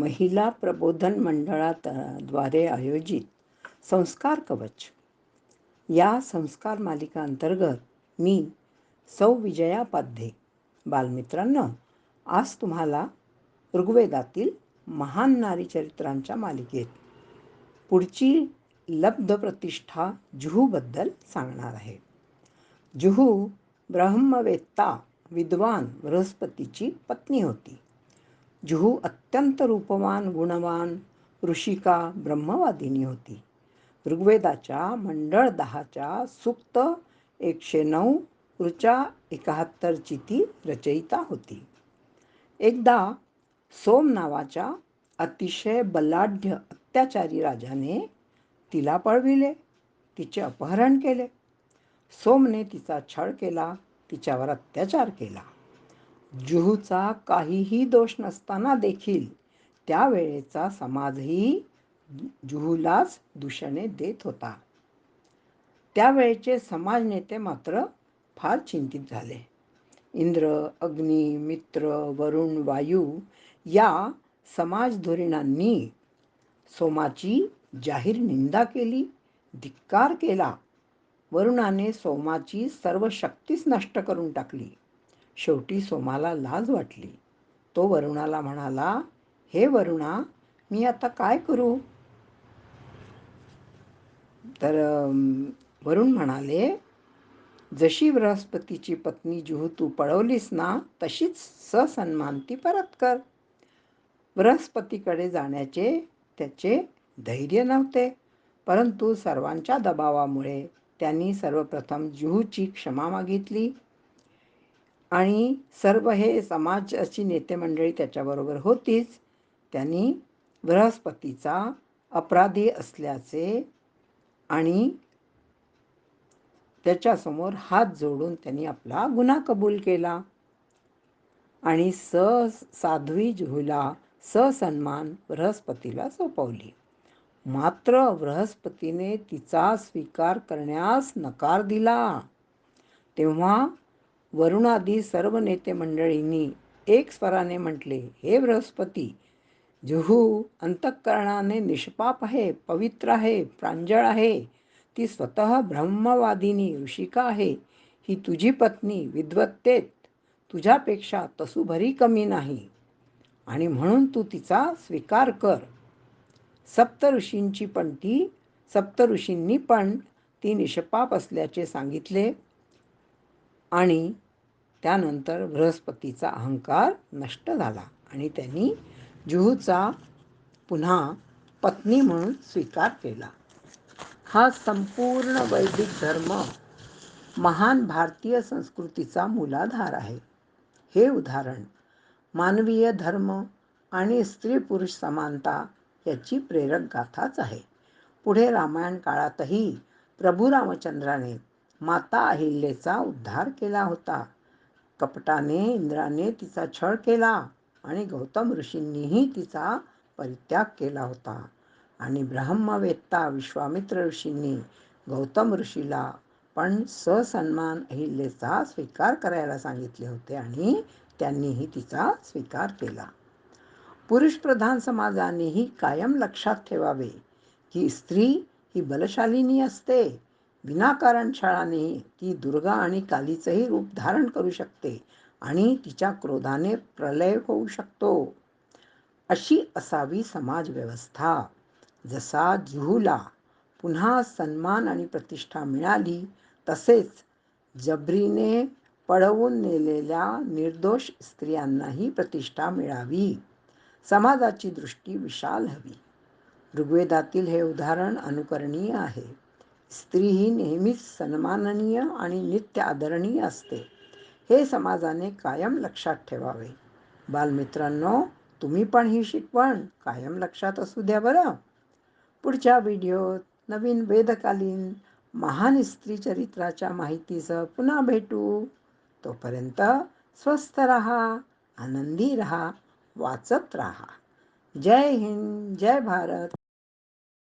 महिला प्रबोधन मंडळाद्वारे आयोजित संस्कार कवच. या संस्कार मालिका अंतर्गत मी सौ विजया पाध्ये बालमित्रांनो आज तुम्हाला ऋग्वेदातील महान नारी चरित्रांच्या मालिकेत पुढची लब्ध प्रतिष्ठा जुहूबद्दल सांगणार आहे. जुहू ब्रह्मवेत्ता विद्वान बृहस्पतीची पत्नी होती. जुहू अत्यंत रूपवान गुणवान ऋषिका ब्रह्मवादिनी होती. ऋग्वेदाच्या मंडळ दहाच्या सुक्त एकशे नऊ ऋचा एकाहत्तरची ती रचयिता होती. एकदा सोम नावाच्या अतिशय बलाढ्य अत्याचारी राजाने तिला पळविले तिचे अपहरण केले. सोमने तिचा छळ केला तिच्यावर अत्याचार केला. जुहूचा काहीही दोष नसताना देखील त्यावेळेचा समाजही जुहूलाच दूषणे देत होता. त्यावेळेचे समाज नेते मात्र फार चिंतित झाले. इंद्र अग्नी मित्र वरुण वायू या समाज धोरणांनी सोमाची जाहीर निंदा केली धिक्कार केला. वरुणाने सोमाची सर्व शक्तीच नष्ट करून टाकली. शेवटी सोमाला लाज वाटली. तो वरुणाला म्हणाला हे वरुणा मी आता काय करू? तर वरुण म्हणाले जशी बृहस्पतीची पत्नी जुहू तू पळवलीस ना तशीच ससन्मान ती परत कर. बृहस्पतीकडे जाण्याचे त्याचे धैर्य नव्हते परंतु सर्वांच्या दबावामुळे त्यांनी सर्वप्रथम जुहूची क्षमा मागितली. आणि सर्व हे समाजाची नेते मंडळी त्याच्याबरोबर होतीच. त्यांनी बृहस्पतीचा अपराधी असल्याचे आणि त्याच्यासमोर हात जोडून त्यांनी आपला गुन्हा कबूल केला. आणि स साध्वी जुहूला ससन्मान बृहस्पतीला सोपवली. मात्र बृहस्पतीने तिचा स्वीकार करण्यास नकार दिला. तेव्हा वरुणादी सर्व नेते मंडळींनी एक स्वराने म्हटले हे बृहस्पती जुहू अंतःकरणाने निष्पाप आहे पवित्र आहे प्रांजळ आहे. ती स्वतः ब्रह्मवादिनी ऋषिका आहे. ही तुझी पत्नी विद्वत्तेत तुझ्यापेक्षा तसुभरी कमी नाही. आणि म्हणून तू तिचा स्वीकार कर. सप्त ऋषींची पण ती सप्त ऋषींनी पण ती निष्पाप असल्याचे सांगितले. आणि त्यानंतर बृहस्पतीचा अहंकार नष्ट झाला आणि त्यांनी जुहूचा पुन्हा पत्नी म्हणून स्वीकार केला. हा संपूर्ण वैदिक धर्म महान भारतीय संस्कृतीचा मूलाधार आहे. हे उदाहरण मानवीय धर्म आणि स्त्री पुरुष समानता याची प्रेरक गाथाच आहे. पुढे रामायण काळातही प्रभू रामचंद्राने माता अहिल्येचा उद्धार केला होता. कपटाने इंद्राने तिचा छळ केला आणि गौतम ऋषींनीही तिचा परित्याग केला होता. आणि ब्रह्मवेत्ता विश्वामित्र ऋषींनी गौतम ऋषीला पण ससन्मान अहिल्येचा स्वीकार करायला सांगितले होते आणि त्यांनीही तिचा स्वीकार केला. पुरुषप्रधान समाजानेही कायम लक्षात ठेवावे की स्त्री ही बलशालिनी असते. विनाकारण छळाने ती दुर्गा आणि कालीचंही रूप धारण करू शकते आणि तिच्या क्रोधाने प्रलय होऊ शकतो. अशी असावी समाज व्यवस्था जसा जुहूला पुन्हा सन्मान आणि प्रतिष्ठा मिळाली तसेच जबरीने पळवून नेलेल्या निर्दोष स्त्रियांनाही प्रतिष्ठा मिळावी. समाजाची दृष्टी विशाल हवी. ऋग्वेदातील हे उदाहरण अनुकरणीय आहे. स्त्री ही नेहमीच सन्माननीय आणि नित्य आदरणीय असते. हे समाजाने कायम लक्षात ठेवावे. बालमित्रांनो तुम्ही पण ही शिकवण कायम लक्षात असू द्या बरं. पुढच्या व्हिडिओत नवीन वेदकालीन महान स्त्री चरित्राच्या माहितीसह पुन्हा भेटू. तोपर्यंत स्वस्थ रहा आनंदी रहा वाचत राहा. जय हिंद जय भारत.